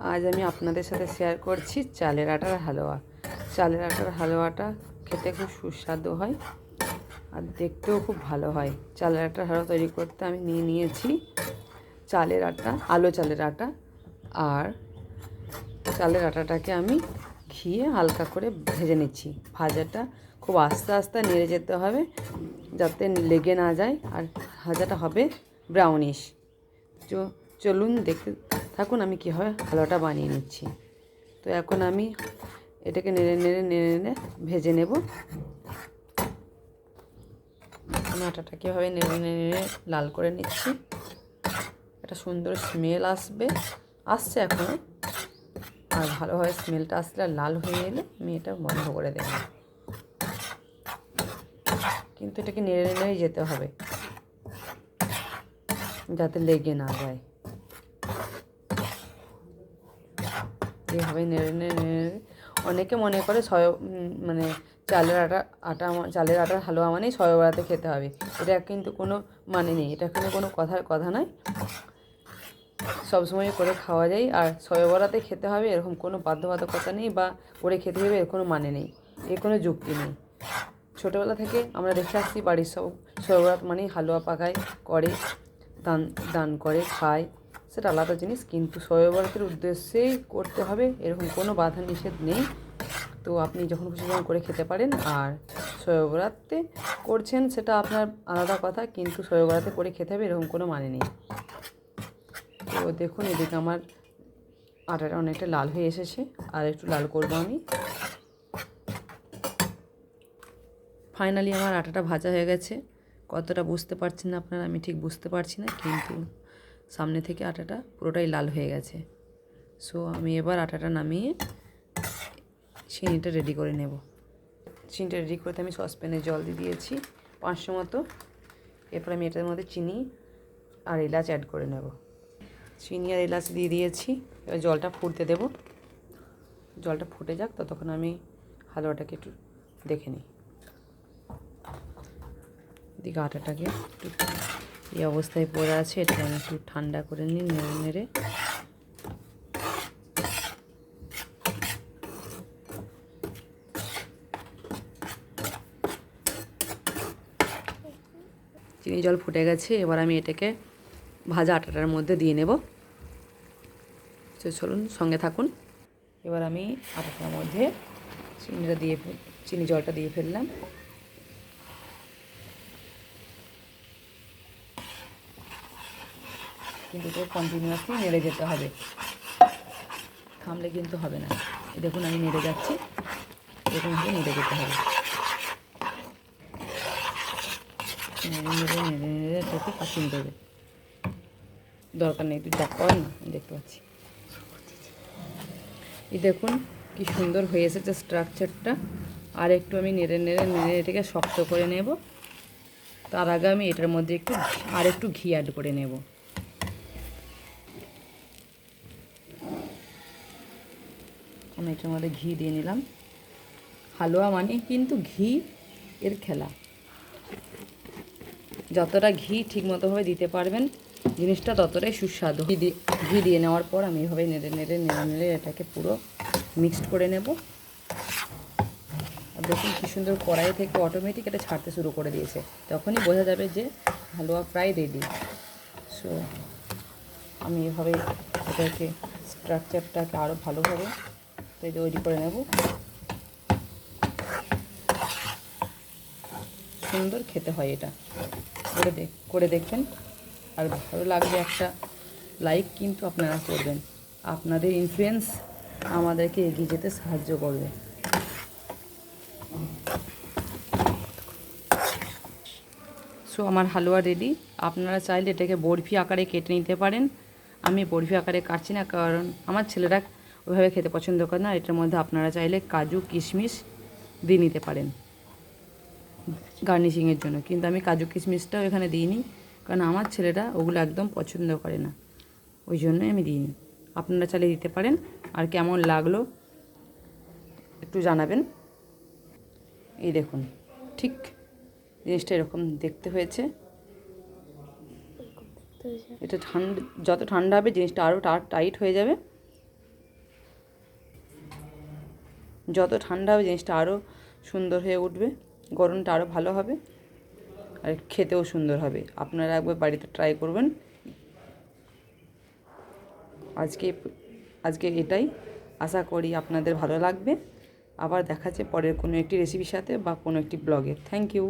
আজ আমি আপনাদের সাথে শেয়ার করছি চালের আটার হালুয়া। চালের আটার হালুয়াটা খেতে খুব সুস্বাদু হয় আর দেখতেও খুব ভালো হয়। চালের আটার হালুয়া তৈরি করতে আমি নিয়ে নিয়েছি চালের আটা, আলো চালের আটা আর চালের আটাটাকে আমি ঘিয়ে হালকা করে ভেজে নিচ্ছি। ভাজাটা খুব আস্তে আস্তে নেড়ে যেতে হবে যাতে লেগে না যায় আর ভাজাটা হবে ব্রাউনিশ চ- চলুন দেখতে থাকুন আমি কীভাবে হালুয়াটা বানিয়ে নিচ্ছি। তো এখন আমি এটাকে নেড়ে নেড়ে নেড়ে নেড়ে ভেজে নেব। আমি আটাটা কীভাবে নেড়ে নেড়ে নেড়ে লাল করে নিচ্ছি। একটা সুন্দর স্মেল আসবে, আসছে এখনও আর ভালোভাবে স্মেলটা আসলে আর লাল হয়ে এলে আমি এটা বন্ধ করে দেব। কিন্তু এটাকে নেড়ে নেড়ে যেতে হবে, যাতে লেগে না যায়। এইভাবে নেড়ে নেড়ে নেড়ে অনেকে মনে করে সয় মানে চালের আটা আটা চালের আটার হালুয়া মানেই সয়বরাতে খেতে হবে। এটা কিন্তু কোনো মানে নেই, এটা কিন্তু কোনো কথার কথা নয়। সবসময় করে খাওয়া যায়, আর সয়বরাতে খেতে হবে, এরকম কোনো বাধ্যবাধকতা নেই বা করে খেতে হবে, এর কোনো মানে নেই, এর কোনো যুক্তি নেই। ছোটোবেলা থেকে আমরা দেখে আসছি, বাড়ির সব সয়বরাত মানেই হালুয়া পাকায়, করে, দান দান করে, খায়। সেটা আলাদা জিনিস, কিন্তু সয়বরাতের উদ্দেশ্যেই করতে হবে, এরকম কোনো বাধা নিষেধ নেই। তো আপনি যখন খুশি যখন করে খেতে পারেন, আর সয়বরাতে করছেন সেটা আপনার আলাদা কথা, কিন্তু সয়বরাতে করে খেতে হবে, এরকম কোনো মানে নেই। তো দেখুন, এদিকে আমার আটাটা অনেকটা লাল হয়ে এসেছে, আর একটু লাল করব আমি। ফাইনালি আমার আটাটা ভাজা হয়ে গেছে। কতটা বুঝতে পারছেন না আপনারা, আমি ঠিক বুঝতে পারছি না, কিন্তু সামনে থেকে আটাটা পুরোটাই লাল হয়ে গেছে। সো আমি এবার আটাটা নামিয়ে চিনিটা রেডি করে নেব। চিনিটা রেডি করতে আমি সসপ্যানে জল দিয়ে দিয়েছি পাঁচশো মতো। এরপর আমি এটার মধ্যে চিনি আর এলাচ অ্যাড করে নেব। চিনি আর এলাচ দিয়ে দিয়েছি। এবার জলটা ফুটতে দেব। জলটা ফুটে যাক, ততক্ষণ আমি হালুয়াটাকে একটু দেখে নিই। দিকে আটাটাকে একটু এই অবস্থায় পড়ে আছে, এটাকে আমি একটু ঠান্ডা করে নিই, নেড়ে নেড়ে। চিনি জল ফুটে গেছে, এবার আমি এটাকে ভাজা আটাটার মধ্যে দিয়ে নেব। চলুন, সঙ্গে থাকুন। এবার আমি আটাটার মধ্যে চিনিটা দিয়ে চিনি জলটা দিয়ে ফেললাম। কিন্তু এটা কন্টিনিউয়াসলি নেড়ে যেতে হবে। থামলে কিন্তু হবে না। দেখুন, আমি নেড়ে যাচ্ছি। এরকমভাবে নেড়ে যেতে হবে। নেড়ে নেড়ে নেড়ে নেড়ে এটাকে নিতে দরকার নেই, তুই দেখ কর না দেখতে পাচ্ছি। এই দেখুন, কি সুন্দর হয়ে এসেছে স্ট্রাকচারটা আর একটু আমি নেড়ে নেড়ে নেড়ে এটাকে শক্ত করে নেব। তার আগে আমি এটার মধ্যে একটু, আর একটু ঘি অ্যাড করে নেব। আমি এটার মধ্যে ঘি দিয়ে নিলাম। হালুয়া মানে কিন্তু ঘি এর খেলা। যতটা ঘি ঠিকমতোভাবে দিতে পারবেন, জিনিসটা ততটাই সুস্বাদু। ঘি দিয়ে ঘি দিয়ে নেওয়ার পর আমি এভাবে নেড়ে নেড়ে নেড়ে নেড়ে এটাকে পুরো মিক্সড করে নেব। আর দেখুন কী সুন্দর কড়াই থেকে অটোমেটিক এটা ছাড়তে শুরু করে দিয়েছে। তখনই বোঝা যাবে যে হালুয়া প্রায় রেডি সো আমি এভাবে এটাকে স্ট্রাকচারটাকে আরও ভালোভাবে তৈরি করে নেব সুন্দর খেতে হয় এটা। করে দেখ, করে দেখবেন। আর ভালো লাগবে একটা লাইক কিন্তু আপনারা করবেন। আপনাদের ইনফ্লুয়েন্স আমাদেরকে এগিয়ে যেতে সাহায্য করবে। সো আমার হালুয়া রেডি আপনারা চাইলে এটাকে বরফি আকারে কেটে নিতে পারেন। আমি বরফি আকারে কাটছি না কারণ আমার ছেলেরা ওইভাবে খেতে পছন্দ করে না। এটার মধ্যে আপনারা চাইলে কাজু কিশমিশ দিয়ে নিতে পারেন। গার্নিশিংয়ের জন্য। কিন্তু আমি কাজু কিশমিশটাও এখানে দিইনি। কারণ আমার ছেলেরা ওগুলো একদম পছন্দ করে না। ওই জন্যই আমি দিইনি। আপনারা চাইলে দিতে পারেন। আর কেমন লাগল একটু জানাবেন। এই দেখুন ঠিক জিনিসটা এরকম দেখতে হয়েছে। এটা ঠান্ডা যত ঠান্ডা হবে জিনিসটা আরও টাইট হয়ে যাবে। যত ঠান্ডা হবে জিনিসটা আরও সুন্দর হয়ে উঠবে, গরমটা আরও ভালো হবে আর খেতেও সুন্দর হবে। আপনারা একবার বাড়িতে ট্রাই করবেন। আজকে আজকে এটাই। আশা করি আপনাদের ভালো লাগবে। আবার দেখাচ্ছে পরের কোনো একটি রেসিপির সাথে বা কোনো একটি ব্লগে থ্যাংক ইউ